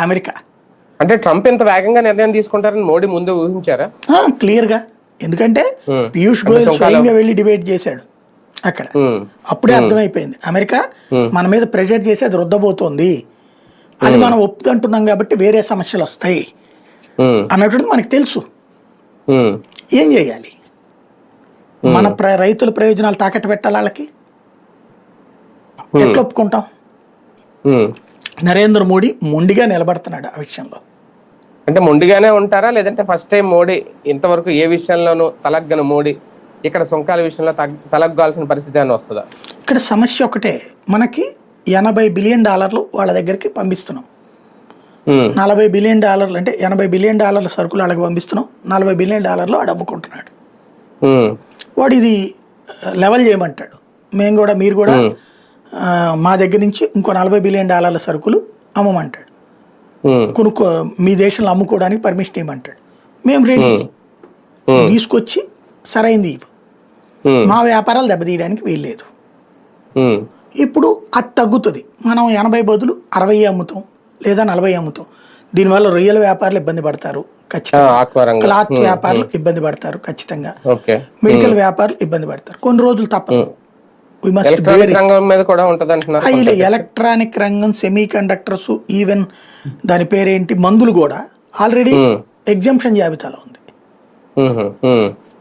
America. అంటే Trump ఇంత వేగంగా నిర్ణయం తీసుకుంటారని మోడీ ముందు ఊహించారా? ఆ, క్లియర్గా. ఎందుకంటే. పీయూష్ గోయల్ స్వయంగా వెళ్ళి డిబేట్ చేశాడు అక్కడ. అప్పుడే అర్థమైపోయింది. అమెరికా మన మీద ప్రెషర్ చేసి అది రుద్దబోతోంది. అది మనం ఒప్పుదంటున్నాం కాబట్టి వేరే సమస్యలు వస్తాయి. ఉమ్, అన్నటువంటి మనకు తెలుసు. ఏం చేయాలి? మన ప్ర రైతుల ప్రయోజనాలు తాకట్టు పెట్టాలి వాళ్ళకి? ఎట్లా ఒప్పుకుంటాం. నరేంద్ర మోడీ మొండిగా నిలబడుతున్నాడు ఆ విషయంలో. అంటే మొండిగానే ఉంటారా? లేదంటే ఫస్ట్ టైం మోడీ ఇంతవరకు ఏ విషయంలోనూ తలగ్గన మోడీ ఇక్కడ సుంకాల విషయంలో తలగ్గాల్సిన పరిస్థితి అని వస్తుందా? ఇక్కడ సమస్య ఒకటే. మనకి ఎనభై బిలియన్ డాలర్లు వాళ్ళ దగ్గరికి పంపిస్తున్నాం. నలభై బిలియన్ డాలర్లు అంటే ఎనభై బిలియన్ డాలర్ల సరుకులు వాళ్ళకి పంపిస్తున్నాం. నలభై బిలియన్ డాలర్లు ఆడ అమ్ముకుంటున్నాడు వాడు ఇది లెవెల్ చేయమంటాడు. మేము కూడా మీరు కూడా మా దగ్గర నుంచి ఇంకో నలభై బిలియన్ డాలర్ల సరుకులు అమ్మమంటాడు. కొనుక్కో మీ దేశంలో అమ్ముకోవడానికి పర్మిషన్ ఇవ్వమంటాడు. మేము రెడీ తీసుకొచ్చి సరైంది మా వ్యాపారాలు దెబ్బతీయడానికి వీల్లేదు. ఇప్పుడు అది తగ్గుతుంది. మనం ఎనభై బదులు అరవై అమ్ముతాం లేదా నలభై అమ్ముతాం. దీనివల్ల రొయ్యల వ్యాపారులు ఇబ్బంది పడతారు ఖచ్చితంగా. క్లాత్ వ్యాపారులు ఇబ్బంది పడతారు ఖచ్చితంగా. మెడికల్ వ్యాపారులు ఇబ్బంది పడతారు. కొన్ని రోజులు తప్పదు. రంగం మీద కూడా ఉంటది అంటున్నారు ఇలా ఎలక్ట్రానిక్ రంగం సెమీ కండక్టర్స్ ఈవెన్ దాని పేరేంటి? మందులు కూడా ఆల్రెడీ ఎగ్జామ్షన్ జాబితాలో ఉంది.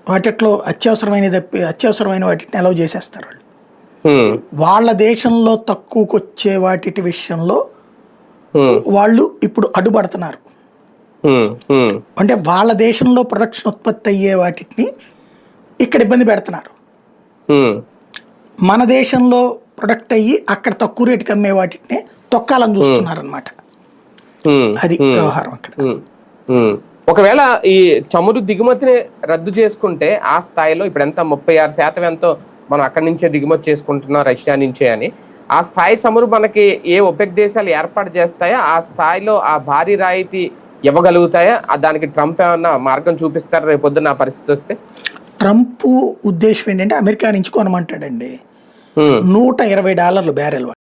వాటిట్లో అత్యవసరమైన తప్పి అత్యవసరమైన వాటిని అలౌ చేసేస్తారు వాళ్ళు. వాళ్ళ దేశంలో తక్కువకు వచ్చే వాటి విషయంలో వాళ్ళు ఇప్పుడు అడ్డుపడుతున్నారు. అంటే వాళ్ళ దేశంలో ప్రొడక్షన్ ఉత్పత్తి అయ్యే వాటిని ఇక్కడ ఇబ్బంది పెడుతున్నారు. మన దేశంలో ప్రొడక్ట్ అయ్యి అక్కడ తక్కువ రేటుకి అమ్మే వాటిని తొక్కాలని చూస్తున్నారు అనమాట ఉమ్, అది వ్యవహారం అక్కడ. ఒకవేళ ఈ చమురు దిగుమతిని రద్దు చేసుకుంటే ఆ స్థాయిలో ఇప్పుడు ఎంత ముప్పై ఆరు శాతం ఎంతో మనం అక్కడి నుంచే దిగుమతి చేసుకుంటున్నాం రష్యా నుంచే అని ఆ స్థాయి చమురు మనకి ఏ ఒపెక్ దేశాలు ఏర్పాటు చేస్తాయా ఆ స్థాయిలో ఆ భారీ రాయితీ ఇవ్వగలుగుతాయా? దానికి ట్రంప్ ఏమన్నా మార్గం చూపిస్తారా రేపు పొద్దున్న ఆ పరిస్థితి వస్తే? ట్రంప్ ఉద్దేశం ఏంటంటే అమెరికా నుంచి కొనమంటాడండి. నూట ఇరవై డాలర్లు బ్యారెల్